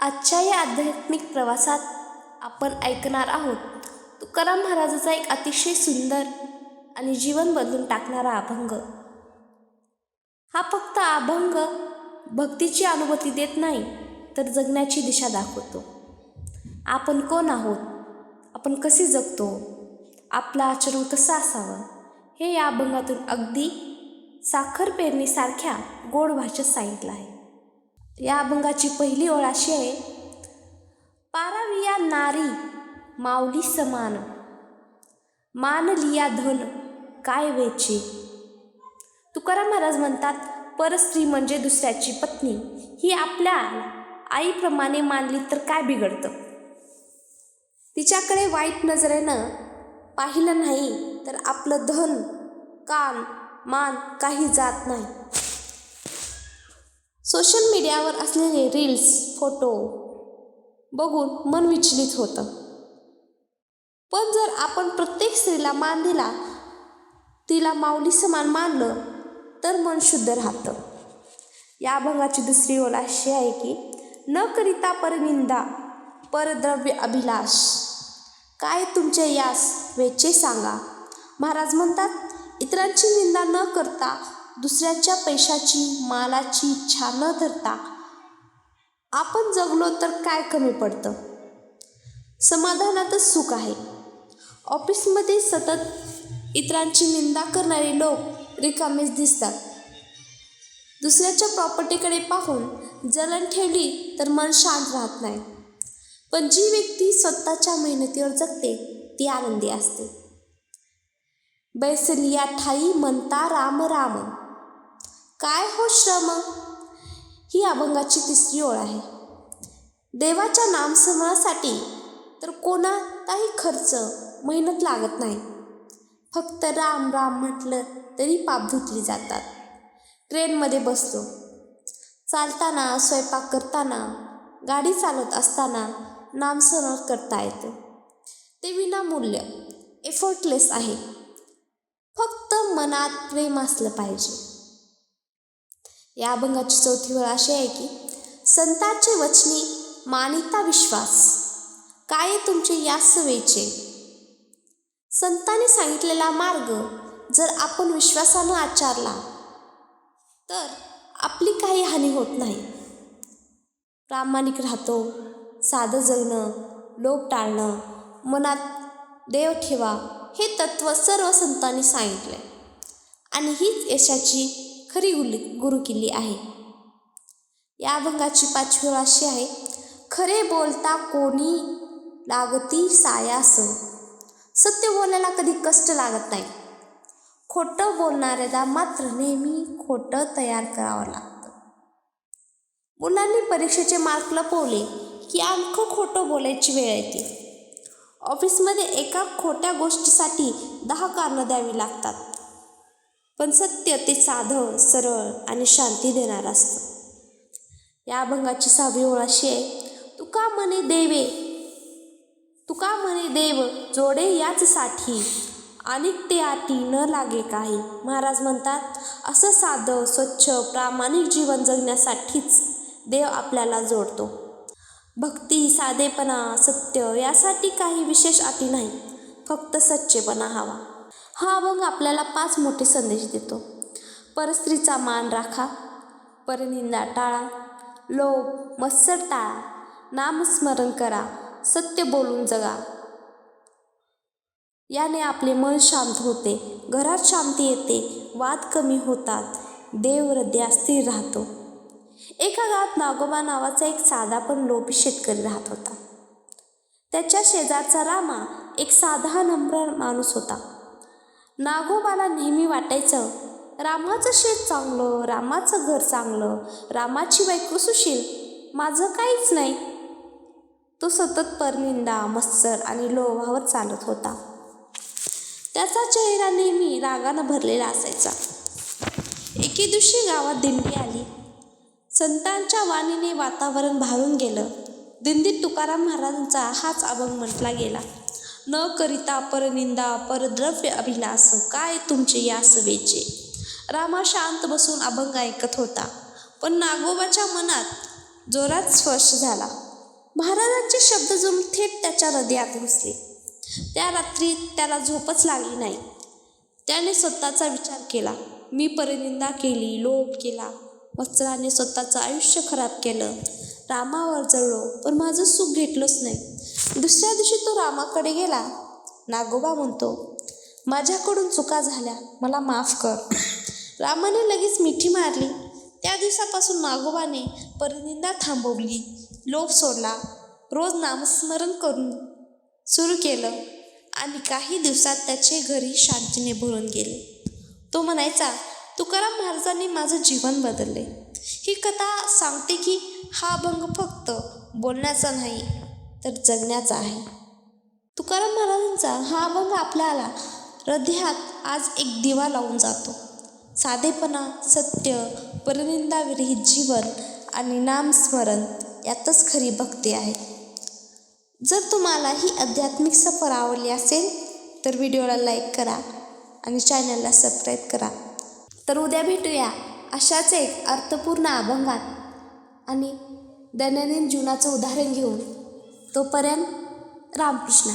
आजच्या या आध्यात्मिक प्रवासात आपण ऐकणार आहोत तुकाराम महाराजाचा एक अतिशय सुंदर आणि जीवन बदलून टाकणारा अभंग. हा फक्त अभंग भक्तीची अनुभूती देत नाही तर जगण्याची दिशा दाखवतो. आपण कोण आहोत? आपण कसे जगतो? आपलं आचरण कसं असावं? हे या अभंगातून अगदी साखर पेरणीसारख्या गोड भाषेत सांगितलं आहे. या अभंगाची पहिली ओळ अशी आहे पाराविया नारी माऊली समान. मान लिया धन काय वेचे? तुकाराम महाराज म्हणतात परस्त्री म्हणजे दुसऱ्याची पत्नी. ही आपल्या आईप्रमाणे मानली तर काय बिघडतं? तिच्याकडे वाईट नजरेनं पाहिलं नाही तर आपलं धन कान मान काही जात नाही. सोशल मीडियावर असलेले रील्स फोटो बघून मन विचलित होतं. पण जर आपण प्रत्येक स्त्रीला मान दिला तिला माऊली समान मानलं तर मन शुद्ध राहतं. या अभंगाची दुसरी ओळ अशी आहे की न करिता परनिंदा परद्रव्य अभिलाष. काय तुमचे यास वेचे सांगा? महाराज म्हणतात इतरांची निंदा न करता दुसऱ्याच्या पैशाची मालाची इच्छा न धरता आपण जगलो तर काय कमी पडतं? समाधानातच सुख आहे. ऑफिसमध्ये सतत इतरांची निंदा करणारे लोक रिकामेच दिसतात. दुसऱ्याच्या प्रॉपर्टीकडे पाहून जलन ठेवली तर मन शांत राहत नाही. पण जी व्यक्ती स्वतःच्या मेहनतीवर जगते ती आनंदी असते. बैसलिया ठाई म्हणता राम राम. काय हो श्रम? ही अभंगाची तिसरी ओळ आहे. देवाच्या नामस्मरणासाठी तर कोणाचाही खर्च मेहनत लागत नाही. फक्त राम राम म्हटलं तरी पाप धुतली जातात. ट्रेनमध्ये बसतो. चालताना स्वयंपाक करताना गाडी चालवत असताना नामस्मरण करता येतं. ते विनामूल्य एफर्टलेस आहे. फक्त मनात प्रेम असलं पाहिजे. या अभंगाची चौथी वेळ अशी आहे की संतांचे वचनी मानिता विश्वास. काय तुमचे या सवेचे संतांनी सांगितलेला मार्ग जर आपण विश्वासानं आचारला तर आपली काही हानी होत नाही. प्रामाणिक राहतो साधं जगणं लोभ टाळणं मनात देव ठेवा हे तत्त्व सर्व संतांनी सांगितले आणि हीच यशाची खरी गुली गुरुकिल्ली आहे. या अभंगाची पाचवी ओळ अशी आहे खरे बोलता कोणी लागती सायास सत्य बोलायला कधी कष्ट लागत नाही. खोटं बोलणाऱ्याला मात्र नेहमी खोटं तयार करावं लागतं. मुलांनी परीक्षेचे मार्क लपवले की आणखं खोटं बोलायची वेळ येते. ऑफिसमध्ये एका खोट्या गोष्टीसाठी दहा कारणं द्यावी लागतात. पण सत्य ते साधं सरळ आणि शांती देणार असतं. या अभंगाची सहावी ओळ अशी आहे तुका म्हणे देवे तुका म्हणे देव जोडे याच साठी आणि ते आती न लागे काही. महाराज म्हणतात असं साधं स्वच्छ प्रामाणिक जीवन जगण्यासाठीच देव आपल्याला जोडतो. भक्ती साधेपणा सत्य यासाठी काही विशेष अटी नाही फक्त सच्चेपणा हवा. हा अभंग आपल्याला पाच मोठे संदेश देतो. परस्त्रीचा मान राखा परनिंदा टाळा लोभ मत्सर टाळा नामस्मरण करा सत्य बोलून जगा. याने आपले मन शांत होते घरात शांती येते वाद कमी होतात देव हृदयात स्थिर राहतो. एका गावात नागोबा नावाचा एक साधा पण लोभी शेतकरी राहत होता. त्याच्या शेजारचा रामा एक साधा नम्र माणूस होता. नागोबाला नेहमी वाटायचं रामाचं शेत चांगलं रामाचं घर चांगलं रामाची बायको सुशील माझं काहीच नाही. तो सतत परनिंदा मत्सर आणि लोभावर चालत होता. त्याचा चेहरा नेहमी रागानं भरलेला असायचा. एके दिवशी गावात दिंडी आली. संतांच्या वाणीने वातावरण भारून गेलं. दिंडीत तुकाराम महाराजांचा हाच अभंग म्हटला गेला. न करिता परनिंदा परद्रव्य अभिलास काय तुमचे या वेचे रामा शांत बसून अभंग ऐकत होता. पण नागोबाच्या मनात जोरात स्पर्श झाला. महाराजांचे शब्द जणू थेट त्याच्या हृदयात घुसले त्या रात्री त्याला झोपच लागली नाही. त्याने स्वतःचा विचार केला. मी परनिंदा केली लोभ केला. वस्त्राने स्वतःचं आयुष्य खराब केलं. रामावर जळलो पण माझं सुख घेतलंच नाही. दुसऱ्या दिवशी तो रामाकडे गेला. नागोबा म्हणतो माझ्याकडून चुका झाल्या. मला माफ कर. रामाने लगेच मिठी मारली. त्या दिवसापासून नागोबाने परनिंदा थांबवली. लोभ सोडला. रोज नामस्मरण करून सुरू केलं आणि काही दिवसात त्याचे घरी शांतीने भरून गेले. तो म्हणायचा तुकाराम महाराजांनी माझं जीवन बदलले. ही कथा सांगते की हा अभंग फक्त बोलण्याचा नाही तर जगण्याचा आहे. तुकाराम महाराजांचा हा अभंग आपल्याला हृदयात आज एक दिवा लावून जातो. साधेपणा सत्य परनिंदाविरहित जीवन आणि नामस्मरण यातच खरी भक्ती आहे. जर तुम्हाला ही आध्यात्मिक सफर आवडली असेल तर व्हिडिओला लाईक करा आणि चॅनलला सबस्क्राईब करा. तर उद्या भेटूया अशाच एक अर्थपूर्ण अभंगात आणि दैनंदिन जीवनाचं उदाहरण घेऊन. तोपर्यंत रामकृष्ण.